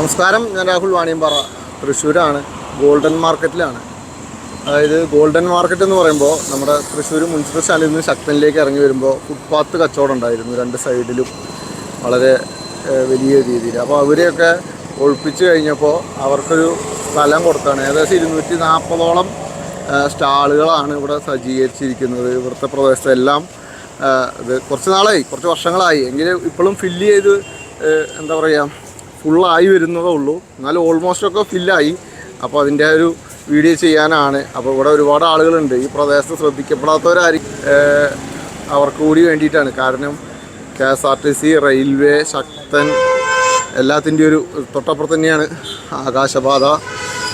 നമസ്കാരം. ഞാൻ രാഹുൽ വാണിയമ്പാറ തൃശ്ശൂരാണ്. ഗോൾഡൻ മാർക്കറ്റിലാണ്. അതായത് ഗോൾഡൻ മാർക്കറ്റ് എന്ന് പറയുമ്പോൾ നമ്മുടെ തൃശ്ശൂർ മുനിസിപ്പൽ സ്റ്റാൻഡിൽ നിന്ന് ശക്തനിലേക്ക് ഇറങ്ങി വരുമ്പോൾ ഫുട്പാത്ത് കച്ചവടം ഉണ്ടായിരുന്നു രണ്ട് സൈഡിലും. വളരെ വലിയ രീതിയിൽ. അപ്പോൾ അവരെയൊക്കെ ഒഴിപ്പിച്ച് കഴിഞ്ഞപ്പോൾ അവർക്കൊരു സ്ഥലം കൊടുത്താണ്. ഏകദേശം ഇരുന്നൂറ്റി നാൽപ്പതോളം സ്റ്റാളുകളാണ് ഇവിടെ സജ്ജീകരിച്ചിരിക്കുന്നത്. ഇവിടുത്തെ പ്രദേശത്തെല്ലാം ഇത് കുറച്ച് നാളായി കുറച്ച് വർഷങ്ങളായി. എങ്കിലും ഇപ്പോഴും ഫില്ല് ചെയ്ത് എന്താ പറയുക ഫുള്ളായി വരുന്നതേ ഉള്ളൂ. എന്നാലും ഓൾമോസ്റ്റ് ഒക്കെ ഫില്ലായി അപ്പോൾ അതിന്റെ ഒരു വീഡിയോ ചെയ്യാനാണ്. അപ്പോൾ ഇവിടെ ഒരുപാട് ആളുകളുണ്ട്. ഈ പ്രദേശത്ത് ശ്രദ്ധിക്കപ്പെടാത്തവരായിരിക്കും അവർക്ക് കൂടി വേണ്ടിയിട്ടാണ്. കാരണം K S R T C railway Sakthan എല്ലാത്തിന്റെ ഒരു തൊട്ടപ്പുറത്ത് തന്നെയാണ് ആകാശപാത.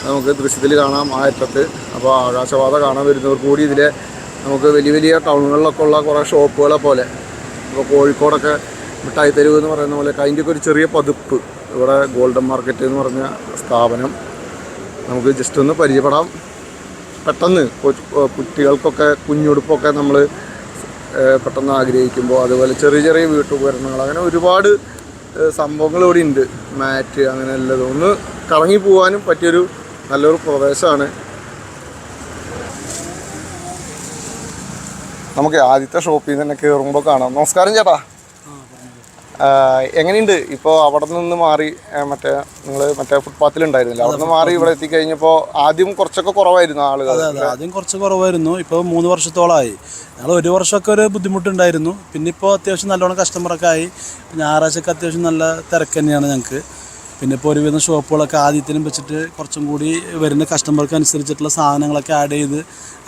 നമുക്ക് ദൃശ്യത്തിൽ കാണാം ആ അറ്റത്ത് അപ്പോൾ ആകാശപാത കാണാൻ വരുന്നവർക്ക് കൂടി ഇതിലെ നമുക്ക് വലിയ വലിയ ടൗണുകളിലൊക്കെ ഉള്ള കുറേ ഷോപ്പുകളെ പോലെ. ഇപ്പോൾ കോഴിക്കോടൊക്കെ മിഠായി തെരുവ് എന്ന് പറയുന്ന പോലെ. അതിന്റെയൊക്കെ ഒരു ചെറിയ പതിപ്പ്. ഇവിടെ ഗോൾഡൻ മാർക്കറ്റ് എന്ന് പറഞ്ഞ സ്ഥാപനം. നമുക്ക് ജസ്റ്റ് ഒന്ന് പരിചയപ്പെടാം. പെട്ടെന്ന് കുട്ടികൾക്കൊക്കെ കുഞ്ഞുടുപ്പൊക്കെ നമ്മൾ പെട്ടെന്ന് ആഗ്രഹിക്കുമ്പോൾ അതുപോലെ ചെറിയ ചെറിയ വീട്ടുപകരണങ്ങൾ അങ്ങനെ ഒരുപാട് സംഭവങ്ങൾ ഇവിടെ ഉണ്ട്. മാറ്റ് അങ്ങനെ എല്ലാം ഒന്ന് കറങ്ങി പോകാനും പറ്റിയൊരു നല്ലൊരു പ്രദേശമാണ്. നമുക്ക് ആദ്യത്തെ ഷോപ്പിൽ നിന്ന് തന്നെ കയറുമ്പോൾ കാണാം. നമസ്കാരം ചേട്ടാ. എങ്ങനെയുണ്ട്? ഇപ്പോൾ അവിടെ നിന്ന് മാറി മറ്റേ നിങ്ങൾ മറ്റേ ഫുട്പാത്തിലുണ്ടായിരുന്നില്ല അവിടെ നിന്ന് മാറി ഇവിടെ എത്തിക്കഴിഞ്ഞപ്പോൾ ആദ്യം കുറച്ചൊക്കെ കുറവായിരുന്നു ആളുകൾ. ആദ്യം കുറച്ച് കുറവായിരുന്നു. ഇപ്പോൾ മൂന്ന് വർഷത്തോളമായി ഞങ്ങൾ ഒരു വർഷമൊക്കെ ഒരു ബുദ്ധിമുട്ടുണ്ടായിരുന്നു. പിന്നെ ഇപ്പോൾ അത്യാവശ്യം നല്ലോണം കസ്റ്റമറൊക്കെ ആയി. ഞായറാഴ്ചയൊക്കെ അത്യാവശ്യം നല്ല തിരക്ക് തന്നെയാണ് ഞങ്ങൾക്ക് പിന്നെ ഇപ്പോൾ ഒരുവിധം ഷോപ്പുകളൊക്കെ ആദ്യത്തിനും വെച്ചിട്ട് കുറച്ചും കൂടി വരുന്ന കസ്റ്റമർക്ക് അനുസരിച്ചിട്ടുള്ള സാധനങ്ങളൊക്കെ ആഡ് ചെയ്ത്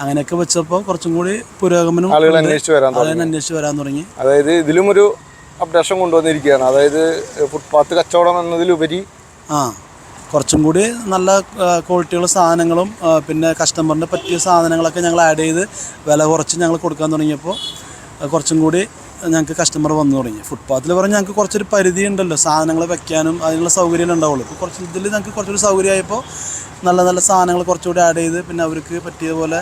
അങ്ങനെയൊക്കെ വെച്ചപ്പോൾ കുറച്ചും കൂടി പുരോഗമനം ആളുകൾ അന്വേഷിച്ച് വരാൻ തുടങ്ങി. അതായത് ഇതിലും ഒരു അപ്ഡേഷൻ കൊണ്ടുവന്നിരിക്കുകയാണ്. അതായത് ഫുട്പാത്ത് കച്ചവടം എന്നതിലുപരി ആ കുറച്ചും കൂടി നല്ല ക്വാളിറ്റിയുള്ള സാധനങ്ങളും പിന്നെ കസ്റ്റമറിന് പറ്റിയ സാധനങ്ങളൊക്കെ ഞങ്ങൾ ആഡ് ചെയ്ത് വില കുറച്ച് ഞങ്ങൾ കൊടുക്കാൻ തുടങ്ങിയപ്പോൾ കുറച്ചും കൂടി ഞങ്ങൾക്ക് കസ്റ്റമർ വന്നു തുടങ്ങി. ഫുട്പാത്തിൽ പറഞ്ഞാൽ ഞങ്ങൾക്ക് കുറച്ചൊരു പരിധി ഉണ്ടല്ലോ. സാധനങ്ങൾ വെക്കാനും അതിനുള്ള സൗകര്യം ഉണ്ടാവുള്ളൂ. ഇപ്പോൾ കുറച്ച് ഇതിൽ ഞങ്ങൾക്ക് കുറച്ചൊരു സൗകര്യമായപ്പോൾ നല്ല നല്ല സാധനങ്ങൾ കുറച്ചുകൂടി ആഡ് ചെയ്ത് പിന്നെ അവർക്ക് പറ്റിയ പോലെ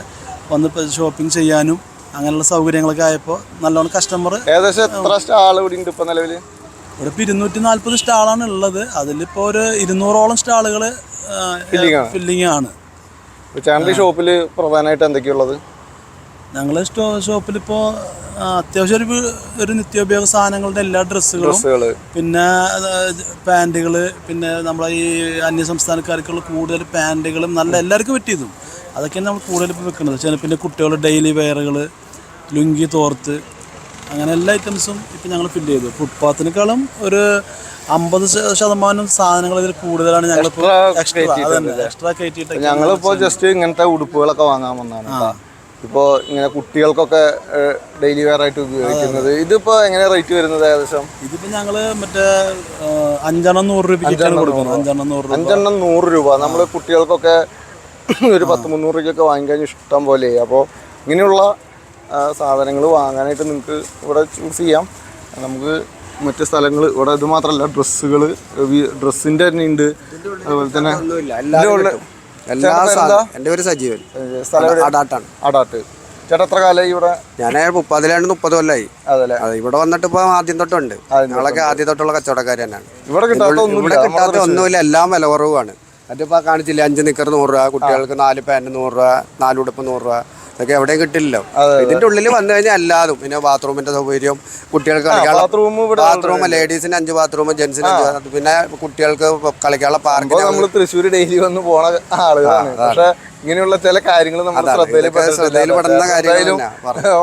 വന്ന് ഷോപ്പിംഗ് ചെയ്യാനും അങ്ങനെയുള്ള സൗകര്യങ്ങളൊക്കെ ആയപ്പോൾ നല്ലോണം കസ്റ്റമർ ഏകദേശം എത്ര സ്റ്റാൾ ഇവിടെ ഉണ്ട് നിലവിൽ ഇവിടെ ഇപ്പോൾ ഇരുന്നൂറ്റി നാൽപ്പത് സ്റ്റാളാണ് ഉള്ളത്. അതിലിപ്പോൾ ഒരു ഇരുന്നൂറോളം സ്റ്റാളുകൾ. ഫില്ലിംഗ് ആണ്. ചാനൽ ഷോപ്പിൽ പ്രധാനമായിട്ട് എന്തൊക്കെയുള്ളത് ഞങ്ങൾ സ്റ്റോ ഷോപ്പിലിപ്പോൾ അത്യാവശ്യം ഒരു ഒരു നിത്യോപയോഗ സാധനങ്ങളുടെ എല്ലാ ഡ്രസ്സുകളും പിന്നെ പാന്റുകൾ പിന്നെ നമ്മളെ ഈ അന്യ സംസ്ഥാനക്കാർക്കുള്ള കൂടുതൽ പാന്റുകളും നല്ല എല്ലാവർക്കും പറ്റിയതും അതൊക്കെയാണ് നമ്മൾ കൂടുതൽ ഇപ്പോൾ വെക്കുന്നത്. ചില പിന്നെ കുട്ടികളുടെ ഡെയിലി വെയറുകൾ ലുങ്കി തോർത്ത് അങ്ങനെ എല്ലാ ഐറ്റംസും ഇപ്പം ഞങ്ങൾ ഫില്ല് ചെയ്തു. ഫുട്പാത്തിനേക്കാളും ഒരു അമ്പത് ശതമാനം സാധനങ്ങൾ ഇതിൽ കൂടുതലാണ് ഞങ്ങളിപ്പോൾ എക്സ്ട്രാ കയറ്റിയിട്ട് ഞങ്ങളിപ്പോൾ ജസ്റ്റ് ഇങ്ങനത്തെ ഉടുപ്പുകളൊക്കെ വാങ്ങാൻ വന്നതാണ് ഇപ്പോൾ ഇപ്പോ ഇങ്ങനെ കുട്ടികൾക്കൊക്കെ ഡെയിലി വെയർ ആയിട്ട് ഉപയോഗിക്കുന്നത്. ഇതിപ്പോൾ എങ്ങനെ റേറ്റ് വരുന്നത് ഏകദേശം? ഇതിപ്പോൾ ഞങ്ങൾ മറ്റേ അഞ്ചെണ്ണം നൂറ് രൂപ. അഞ്ചെണ്ണം നൂറ് രൂപ. അഞ്ചെണ്ണം നൂറ് രൂപ. നമ്മൾ കുട്ടികൾക്കൊക്കെ ഒരു പത്ത് മുന്നൂറ് രൂപയ്ക്കൊക്കെ വാങ്ങിക്കാൻ ഇഷ്ടം പോലെ. അപ്പോൾ ഇങ്ങനെയുള്ള സാധനങ്ങൾ വാങ്ങാനായിട്ട് നിങ്ങൾക്ക് ഇവിടെ ചൂസ് ചെയ്യാം. നമുക്ക് മറ്റ് സ്ഥലങ്ങൾ ഇവിടെ ഇത് മാത്രമല്ല ഡ്രസ്സുകൾ ഡ്രസ്സിന്റെ തന്നെ ഉണ്ട് അതുപോലെ തന്നെ എന്റെ പേര് സജീവൻ? അടാട്ടാണ്. ചേട്ടാ എത്ര കാലമായി ഇവിടെ? ഞാൻ മുപ്പതിലാണ്ട് മുപ്പത് കൊല്ലായി. അതല്ലേ? അതെ ഇവിടെ വന്നിട്ട് ഇപ്പൊ ആദ്യം തൊട്ടുണ്ട്. ഞങ്ങളൊക്കെ ആദ്യം തൊട്ടുള്ള കച്ചവടക്കാർ തന്നെയാണ്. ഇവിടെ കിട്ടാത്ത ഒന്നുമില്ല. എല്ലാം വില കുറവാണ് അതിപ്പോ കാണിച്ചില്ല അഞ്ച് നിക്കർ നൂറ് രൂപ കുട്ടികൾക്ക് നാല് പാന്റ് നൂറ് രൂപ നാല് ഉടുപ്പ് നൂറ് രൂപ ഇതൊക്കെ എവിടെയും കിട്ടില്ലല്ലോ. ഇതിന്റെ ഉള്ളിൽ വന്നു കഴിഞ്ഞാൽ എല്ലാതും. പിന്നെ ബാത്റൂമിന്റെ സൗകര്യം കുട്ടികൾക്ക് ബാത്റൂം ലേഡീസിന് അഞ്ച് ബാത്റൂം ജെന്റ്സിന് അഞ്ച് പിന്നെ കുട്ടികൾക്ക് കളിക്കാനുള്ള പാർക്ക് നമ്മൾ തൃശ്ശൂർ ഡെയിലി വന്ന് പോണ ആളുകളാണ്. പക്ഷെ ഇങ്ങനെയുള്ള ചില കാര്യങ്ങൾ നമ്മുടെ ശ്രദ്ധയിൽ പെടുന്ന.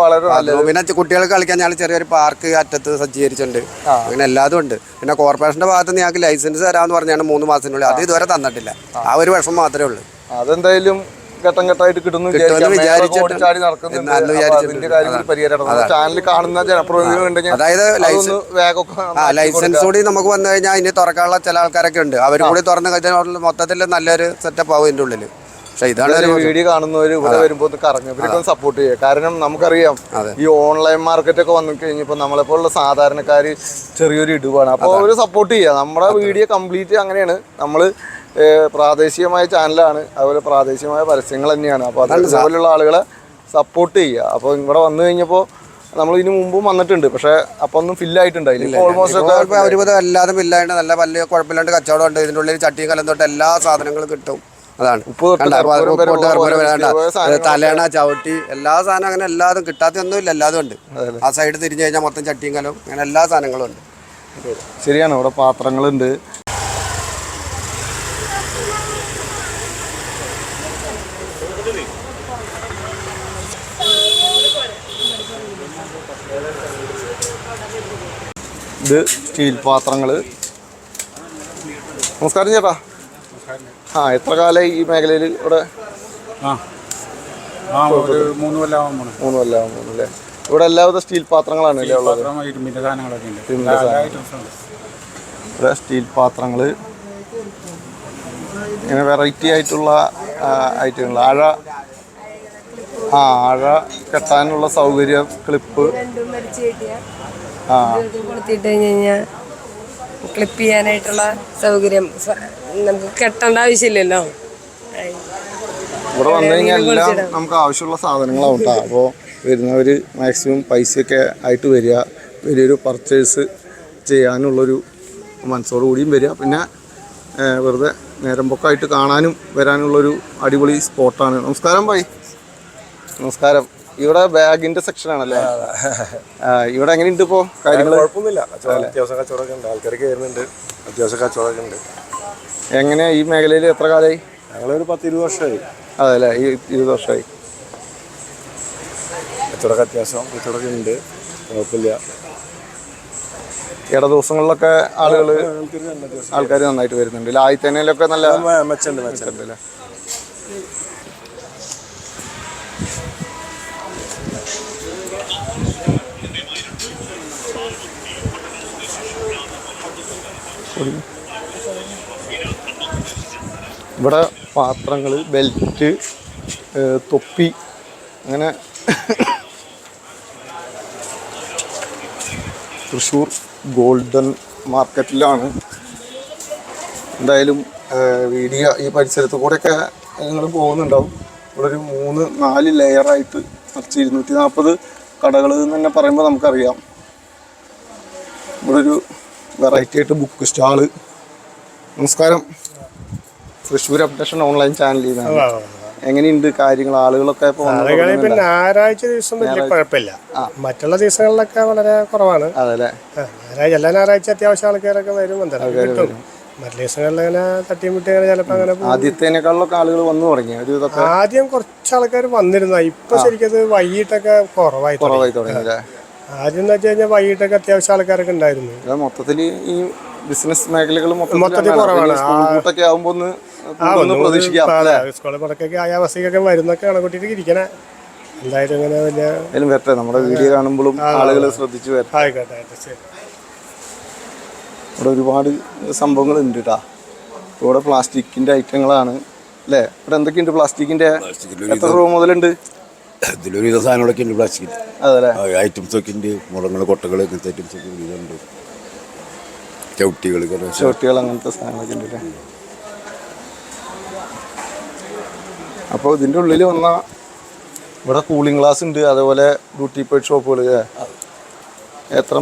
വളരെ പിന്നെ കുട്ടികൾക്ക് കളിക്കാൻ ഞങ്ങൾ ചെറിയൊരു പാർക്ക് അറ്റത്ത് സജ്ജീകരിച്ചിട്ടുണ്ട്. അങ്ങനെ എല്ലാതും ഉണ്ട്. പിന്നെ കോർപ്പറേഷന്റെ ഭാഗത്ത് ഞങ്ങൾക്ക് ലൈസൻസ് തരാമെന്ന് പറഞ്ഞാണ് മൂന്ന് മാസത്തിനുള്ളിൽ. അത് ഇതുവരെ തന്നിട്ടില്ല. ആ. ഒരു വർഷം മാത്രമേ ഉള്ളൂ. അതെന്തായാലും ഘട്ടം ഘട്ടമായിട്ട് കിട്ടുന്നു ഓടിച്ചാടി നടക്കുന്നുണ്ട്. ചാനൽ കാണുന്ന ജനപ്രതിനിധികൾ ഉണ്ടെങ്കിൽ അതായത് ലൈസൻസ് കൂടി നമുക്ക് വന്നു കഴിഞ്ഞാൽ ഇനി തുറക്കാനുള്ള ചില ആൾക്കാരൊക്കെ ഉണ്ട്. അവരും കൂടി തുറന്നു കഴിഞ്ഞാൽ മൊത്തത്തിൽ നല്ലൊരു സെറ്റപ്പ് ആവും ഇതിന്റെ ഉള്ളിൽ പക്ഷെ ഇതാണ് ഒരു വീഡിയോ കാണുന്നവര് ഇവിടെ വരുമ്പോൾ കറങ്ങും. ഇവരൊക്കെ സപ്പോർട്ട് ചെയ്യുക. കാരണം നമുക്കറിയാം ഈ ഓൺലൈൻ മാർക്കറ്റ് ഒക്കെ വന്നു കഴിഞ്ഞപ്പോൾ നമ്മളെപ്പോലുള്ള സാധാരണക്കാർ ചെറിയൊരു ഇടിവാണ്. അപ്പോൾ അവർ സപ്പോർട്ട് ചെയ്യുക. നമ്മുടെ വീഡിയോ കംപ്ലീറ്റ് അങ്ങനെയാണ്. നമ്മൾ പ്രാദേശികമായ ചാനലാണ് അതുപോലെ പ്രാദേശികമായ പരസ്യങ്ങൾ തന്നെയാണ്. അപ്പോൾ അതുപോലുള്ള ആളുകളെ സപ്പോർട്ട് ചെയ്യുക. അപ്പോൾ ഇവിടെ വന്നു കഴിഞ്ഞപ്പോൾ നമ്മൾ ഇതിനു മുമ്പും വന്നിട്ടുണ്ട്. പക്ഷെ അപ്പൊ ഒന്നും ഫില്ല് ആയിട്ടുണ്ടായില്ല ഓൾമോസ്റ്റ് ഒരുവിധം എല്ലാതും ഇല്ലാണ്ട് നല്ല വലിയ കുഴപ്പമില്ലാണ്ട് കച്ചവടം ഉണ്ട്. ഇതിന്റെ ഉള്ളിൽ ചട്ടിയും കലം തൊട്ട് എല്ലാ സാധനങ്ങളും കിട്ടും. അതാണ്. തലേണ ചവിട്ടി എല്ലാ സാധനം അങ്ങനെ എല്ലാതും കിട്ടാത്തൊന്നും ഇല്ല എല്ലാതും ഉണ്ട്. ആ സൈഡ് തിരിഞ്ഞു കഴിഞ്ഞാൽ മൊത്തം ചട്ടിയും കലവും അങ്ങനെ എല്ലാ സാധനങ്ങളും ഉണ്ട്. ശരിയാണ് ഇവിടെ പാത്രങ്ങളുണ്ട്. ഇത് സ്റ്റീൽ പാത്രങ്ങൾ. നമസ്കാരം ചേട്ടാ. ആ എത്ര കാലമായി ഈ മേഖലയിൽ ഇവിടെ? ആ. ആ ഒരു മൂന്ന് കൊല്ലമാകാൻ പോണു. മൂന്ന് കൊല്ലം അല്ലേ? ഇവിടെ എല്ലാവിധ സ്റ്റീൽ പാത്രങ്ങളാണ് അല്ലേ ഉള്ളത്? പാത്രം ഇരുമ്പിന്റെ സാധനങ്ങളൊക്കെ ഉണ്ട്. ഇരുമ്പിന്റെ എല്ലാ സാധനം. ഉണ്ട്. ഇവിടെ സ്റ്റീൽ പാത്രങ്ങൾ ഇങ്ങനെ വെറൈറ്റി ആയിട്ടുള്ള ഐറ്റങ്ങൾ. ആഴ ആ ആഴ കെട്ടാനുള്ള സൗകര്യം ക്ലിപ്പ്. രണ്ടും ആ. കഴിഞ്ഞ് കഴിഞ്ഞാൽ ക്ലിപ്പ് ചെയ്യാനായിട്ടുള്ള സൗകര്യം സ- നമുക്ക് കെട്ടേണ്ട ആവശ്യമില്ലല്ലോ. ഇവിടെ വന്നു കഴിഞ്ഞാൽ എല്ലാം നമുക്ക് ആവശ്യമുള്ള സാധനങ്ങളാവും കേട്ടോ അപ്പോൾ വരുന്നവർ മാക്സിമം പൈസയൊക്കെ ആയിട്ട് വരിക. വലിയൊരു പർച്ചേസ് ചെയ്യാനുള്ളൊരു മനസ്സോടു കൂടിയും വരിക. പിന്നെ വെറുതെ നേരം പൊക്കമായിട്ട് കാണാനും വരാനുള്ളൊരു അടിപൊളി സ്പോട്ടാണ് നമസ്കാരം ബൈ നമസ്കാരം. ഇവിടെ ബാഗിന്റെ സെക്ഷൻ ആണല്ലേ? ഇവിടെ എങ്ങനെയുണ്ട് ഇപ്പോൾ കാര്യങ്ങൾ കുഴപ്പമൊന്നുമില്ല. അത്യാവശ്യം കച്ചവടമൊക്കെ ഉണ്ട്. ആൾക്കാർ കയറുന്നുണ്ട് അത്യാവശ്യം കച്ചവടമൊക്കെ ഉണ്ട്. എങ്ങനെ ഈ മേഖലയിൽ എത്ര കാലമായി? ഞങ്ങളൊരു പത്ത് ഇരുപത് വർഷമായി. അതെ അല്ലേ ഈ ഇരുപത് വർഷമായി. കച്ചവടമൊക്കെ അത്യാവശ്യം കച്ചവടമൊക്കെ ഉണ്ട്. കുഴപ്പമില്ല. ഇട ദിവസങ്ങളിലൊക്കെ ആളുകൾ ആൾക്കാർ നന്നായിട്ട് വരുന്നുണ്ട് ഇല്ല, ആയിത്തേനയിലൊക്കെ നല്ല മെച്ചുണ്ട് മെച്ചുണ്ട് ഉണ്ടല്ലേ ഇവിടെ പാത്രങ്ങൾ ബെൽറ്റ് തൊപ്പി അങ്ങനെ തൃശ്ശൂർ ഗോൾഡൻ മാർക്കറ്റിലാണ്. എന്തായാലും വീഡിയോ ഈ പരിസരത്ത് കൂടെയൊക്കെ നിങ്ങൾ പോകുന്നുണ്ടാവും. ഇവിടെ ഒരു മൂന്ന് നാല് ലെയറായിട്ട് കുറച്ച് ഇരുന്നൂറ്റി നാൽപ്പത് കടകൾ എന്ന് തന്നെ പറയുമ്പോൾ നമുക്കറിയാം. ഇവിടെ ഒരു വെറൈറ്റി ആയിട്ട് ബുക്ക് സ്റ്റാൾ നമസ്കാരം. തൃശ്ശൂർ അപ്ഡേഷൻ ഓൺലൈൻ ചാനലിൽ നിന്നാണ് എങ്ങനെയുണ്ട് കാര്യങ്ങൾ ആളുകളൊക്കെ ആളുകളെ പിന്നെ? ഞായറാഴ്ച ദിവസം വലിയ കുഴപ്പമില്ല. മറ്റുള്ള ദിവസങ്ങളിലൊക്കെ വളരെ കുറവാണ്. അതെ ഞായറാഴ്ച എല്ലാ ഞായറാഴ്ച അത്യാവശ്യം ആൾക്കാരൊക്കെ വരും എന്തായാലും മറ്റു ദിവസങ്ങളിൽ അങ്ങനെ തട്ടിയും മുട്ടി അങ്ങനെ ചിലപ്പോൾ അങ്ങനെ ആദ്യത്തേക്കാളൊക്കെ ആദ്യത്തേനേക്കാളിലൊക്കെ ആളുകൾ വന്നു തുടങ്ങി ഒരു ആദ്യം കുറച്ച് ആൾക്കാർ വന്നിരുന്ന. ഇപ്പൊ ശരിക്കും വൈകിട്ടൊക്കെ കുറവായി. കുറവായി തുടങ്ങി ആദ്യം എന്ന് വെച്ച് കഴിഞ്ഞാൽ വൈകിട്ടൊക്കെ അത്യാവശ്യം ആൾക്കാരൊക്കെ ഉണ്ടായിരുന്നു. മൊത്തത്തിൽ ഈ ബിസിനസ് മേഖലകൾ മൊത്തത്തിൽ കുറവാണ്. സ്കൂട്ടൊക്കെ ആകുമ്പോ ഒന്ന് ആ. ഒന്ന് ഒന്ന് പ്രതീക്ഷിക്കാം. സ്കൂളിൽ വരുന്നൊക്കെ കണക്കൂട്ടിട്ട് ഇരിക്കണേ. എന്തായാലും ഇങ്ങനെ വലിയ എന്തായാലും വരട്ടെ നമ്മുടെ വീഡിയോ കാണുമ്പോഴും ആളുകൾ ശ്രദ്ധിച്ചു വരട്ടെ. ആയിക്കോട്ടെ ആയിക്കോട്ടെ ശരി. ഇവിടെ ഒരുപാട് സംഭവങ്ങൾ ഉണ്ട് കേട്ടാ ഇവിടെ പ്ലാസ്റ്റിക്കിന്റെ ഐറ്റങ്ങളാണ് അല്ലേ? ഇവിടെ എന്തൊക്കെയുണ്ട് പ്ലാസ്റ്റിക്കിന്റെ? എത്ര രൂപ മുതലുണ്ട്? ഇതിലൊരു വിധ സാധനങ്ങളൊക്കെ ഉണ്ട് പ്ലാസ്റ്റിക്കിൽ. അതല്ലേ? ഐറ്റംസ് ഒക്കെ ഉണ്ട് മുളങ്ങൾ കൊട്ടകൾ ഇങ്ങനത്തെ ഐറ്റംസ് ഒക്കെ ചവിട്ടികൾ ചവിട്ടികൾ അങ്ങനത്തെ സാധനങ്ങളൊക്കെ ഉണ്ട് അല്ലേ അപ്പോൾ ഇതിന്റെ ഉള്ളിൽ വന്ന ഇവിടെ കൂളിംഗ് ഗ്ലാസ് ഉണ്ട് അതേപോലെ ബ്യൂട്ടി പേഡ് ഷോപ്പുകൾ എത്ര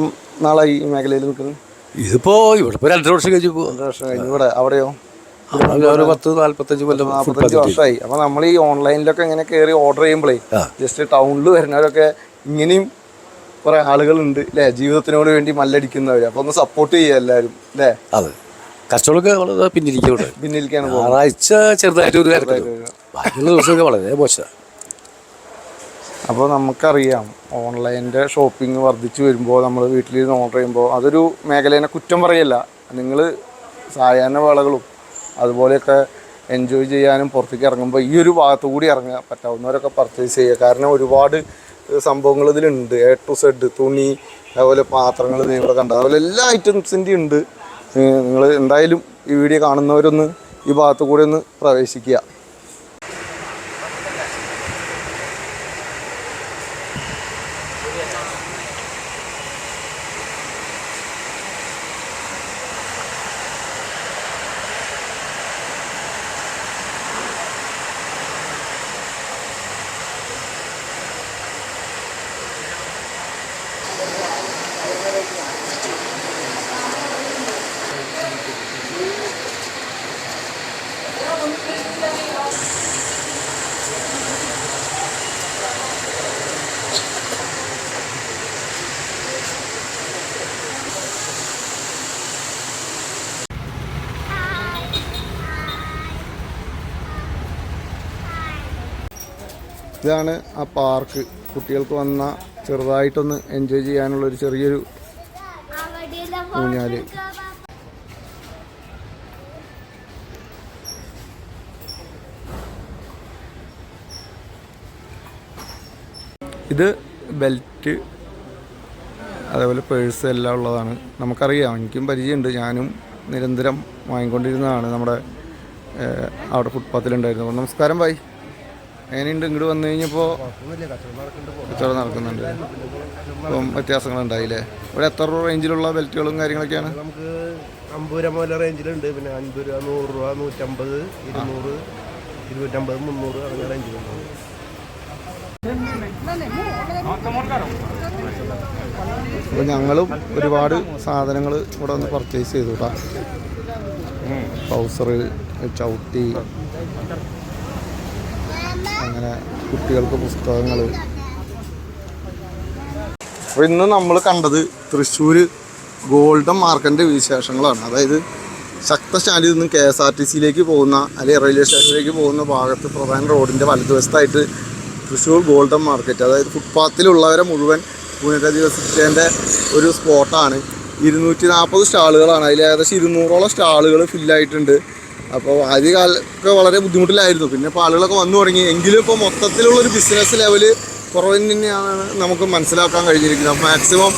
നാളായി ഈ മേഖലയിൽ നിൽക്കുന്നത്? ഇതിപ്പോ ഇവിടെ ഇപ്പോൾ രണ്ടര വർഷം കഴിഞ്ഞു രണ്ടര വർഷം കഴിഞ്ഞു. ഇവിടെ അവിടെയോ? ഒരു പത്ത് നാല്പത്തഞ്ച് കൊല്ലം നാൽപ്പത്തഞ്ച്. വർഷമായി അപ്പൊ നമ്മൾ ഈ ഓൺലൈനിലൊക്കെ ഇങ്ങനെ കയറി ഓർഡർ ചെയ്യുമ്പോഴേ. ജസ്റ്റ് ടൗണിൽ വരുന്നവരൊക്കെ ഇങ്ങനെയും കുറെ ആളുകളുണ്ട് അല്ലേ ജീവിതത്തിനോട് വേണ്ടി മല്ലടിക്കുന്നവർ അപ്പൊ ഒന്ന് സപ്പോർട്ട് ചെയ്യുക എല്ലാവരും അല്ലേ അതെ. കച്ചവടമൊക്കെ വളരെ പിന്നിരിക്കവിടെ പിന്നിലേക്കാണ് പോകുന്നത്. ഞായറാഴ്ച ചെറുതായിട്ട് ഒരു തിരക്കുണ്ട് ബാക്കിയുള്ള ദിവസമൊക്കെ വളരെ മോശമാണ് അപ്പോൾ നമുക്കറിയാം ഓൺലൈന്റെ ഷോപ്പിംഗ് വർദ്ധിച്ചു വരുമ്പോൾ നമ്മൾ വീട്ടിലിരുന്ന് ഓർഡർ ചെയ്യുമ്പോൾ അതൊരു മേഖലേനെ കുറ്റം പറയല്ല. നിങ്ങൾ സായാഹ്ന വേളകളും അതുപോലെയൊക്കെ എൻജോയ് ചെയ്യാനും പുറത്തേക്ക് ഇറങ്ങുമ്പോൾ ഈ ഒരു ഭാഗത്തു കൂടി ഇറങ്ങുക പറ്റാവുന്നവരൊക്കെ പർച്ചേസ് ചെയ്യുക. കാരണം ഒരുപാട് സംഭവങ്ങൾ ഇതിലുണ്ട്. എ ടു സെഡ് തുണി അതുപോലെ പാത്രങ്ങൾ നിങ്ങളെ കണ്ട അതുപോലെ എല്ലാ ഐറ്റംസിന്റെയും ഉണ്ട്. നിങ്ങൾ എന്തായാലും ഈ വീഡിയോ കാണുന്നവരൊന്ന് ഈ ഭാഗത്തു കൂടി ഒന്ന് പ്രവേശിക്കുക. ഇതാണ് ആ പാർക്ക്. കുട്ടികൾക്ക് വന്ന ചെറുതായിട്ടൊന്ന് എൻജോയ് ചെയ്യാനുള്ള ഒരു ചെറിയൊരു ഊഞ്ഞാൽ. ഇത് ബെൽറ്റ് അതേപോലെ പേഴ്സ് എല്ലാം ഉള്ളതാണ്. നമുക്കറിയാം എനിക്കും പരിചയമുണ്ട്. ഞാനും നിരന്തരം വാങ്ങിക്കൊണ്ടിരുന്നതാണ് നമ്മുടെ അവിടെ ഫുട്പാത്തിലുണ്ടായിരുന്നു നമസ്കാരം ഭായി എങ്ങനെയുണ്ട്? ഇങ്ങോട്ട് വന്നു കഴിഞ്ഞപ്പോൾ കച്ചവടം നടക്കുന്നുണ്ട്. അപ്പം വ്യത്യാസങ്ങളുണ്ടായില്ലേ? ഇവിടെ എത്ര രൂപ റേഞ്ചിലുള്ള ബെൽറ്റുകളും കാര്യങ്ങളൊക്കെയാണ്? നമുക്ക് അമ്പത് രൂപ മുതൽ റേഞ്ചിലുണ്ട് പിന്നെ അൻപത് രൂപ നൂറ് രൂപ നൂറ്റമ്പത് ഇരുന്നൂറ് ഇരുന്നൂറ്റമ്പത് മുന്നൂറ് അങ്ങനെ റേഞ്ചിലുണ്ട് അപ്പോൾ ഞങ്ങളും ഒരുപാട് സാധനങ്ങൾ ഇവിടെ ഒന്ന് പർച്ചേസ് ചെയ്തു കേട്ടോ ട്രൗസറ് ചവിട്ടി അങ്ങനെ കുട്ടികൾക്ക് പുസ്തകങ്ങൾ. അപ്പോൾ ഇന്ന് നമ്മൾ കണ്ടത് തൃശ്ശൂർ ഗോൾഡൻ മാർക്കറ്റിന്റെ വിശേഷങ്ങളാണ്. അതായത് ശക്തശാലി നിന്ന് കെ എസ് ആർ ടി സിയിലേക്ക് പോകുന്ന അല്ലെങ്കിൽ റെയിൽവേ സ്റ്റേഷനിലേക്ക് പോകുന്ന ഭാഗത്ത് പ്രധാന റോഡിന്റെ വലതുവശത്തായിട്ട് തൃശ്ശൂർ ഗോൾഡൻ മാർക്കറ്റ് അതായത് ഫുട്പാത്തിലുള്ളവരെ മുഴുവൻ പുനരധിവസിച്ചതിന്റെ ഒരു സ്പോട്ടാണ്. ഇരുന്നൂറ്റി നാൽപ്പത് സ്റ്റാളുകളാണ്. അതിൽ ഏകദേശം ഇരുന്നൂറോളം സ്റ്റാളുകൾ ഫില്ലായിട്ടുണ്ട്. അപ്പോൾ ആദ്യ കാലൊക്കെ വളരെ ബുദ്ധിമുട്ടിലായിരുന്നു. പിന്നെ ഇപ്പോൾ ആളുകളൊക്കെ വന്നു തുടങ്ങി. എങ്കിലും ഇപ്പോൾ മൊത്തത്തിലുള്ള ഒരു ബിസിനസ് ലെവൽ കുറവ് തന്നെയാണ് നമുക്ക് മനസ്സിലാക്കാൻ കഴിഞ്ഞിരിക്കുന്നത്. മാക്സിമം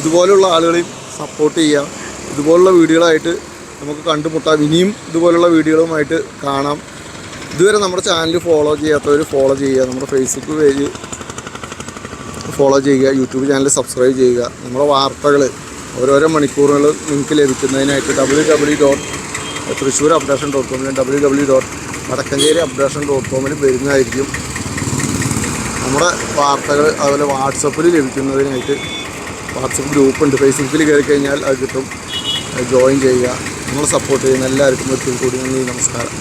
ഇതുപോലുള്ള ആളുകളെയും സപ്പോർട്ട് ചെയ്യുക ഇതുപോലുള്ള വീഡിയോകളായിട്ട് നമുക്ക് കണ്ടുമുട്ടാം. ഇനിയും ഇതുപോലുള്ള വീഡിയോകളുമായിട്ട് കാണാം. ഇതുവരെ നമ്മുടെ ചാനൽ ഫോളോ ചെയ്യാത്തവർ ഫോളോ ചെയ്യുക. നമ്മുടെ ഫേസ്ബുക്ക് പേജ് ഫോളോ ചെയ്യുക. യൂട്യൂബ് ചാനൽ സബ്സ്ക്രൈബ് ചെയ്യുക. നമ്മുടെ വാർത്തകൾ ഓരോരോ മണിക്കൂറുകൾ നിങ്ങൾക്ക് ലഭിക്കുന്നതിനായിട്ട് W W dot Thrissur updation dot കോമിലും W W dot Vadakkanchery updation dot കോമിലും വരുന്നതായിരിക്കും. നമ്മുടെ വാർത്തകൾ അതുപോലെ വാട്സപ്പിൽ ലഭിക്കുന്നതിനായിട്ട് വാട്സപ്പ് ഗ്രൂപ്പ് ഉണ്ട്. ഫേസ്ബുക്കിൽ കയറി കഴിഞ്ഞാൽ അത് കിട്ടും. ജോയിൻ ചെയ്യുക. നമ്മൾ സപ്പോർട്ട് ചെയ്യുന്ന എല്ലാവർക്കും ഒരിക്കൽ കൂടി നന്ദി നമസ്കാരം.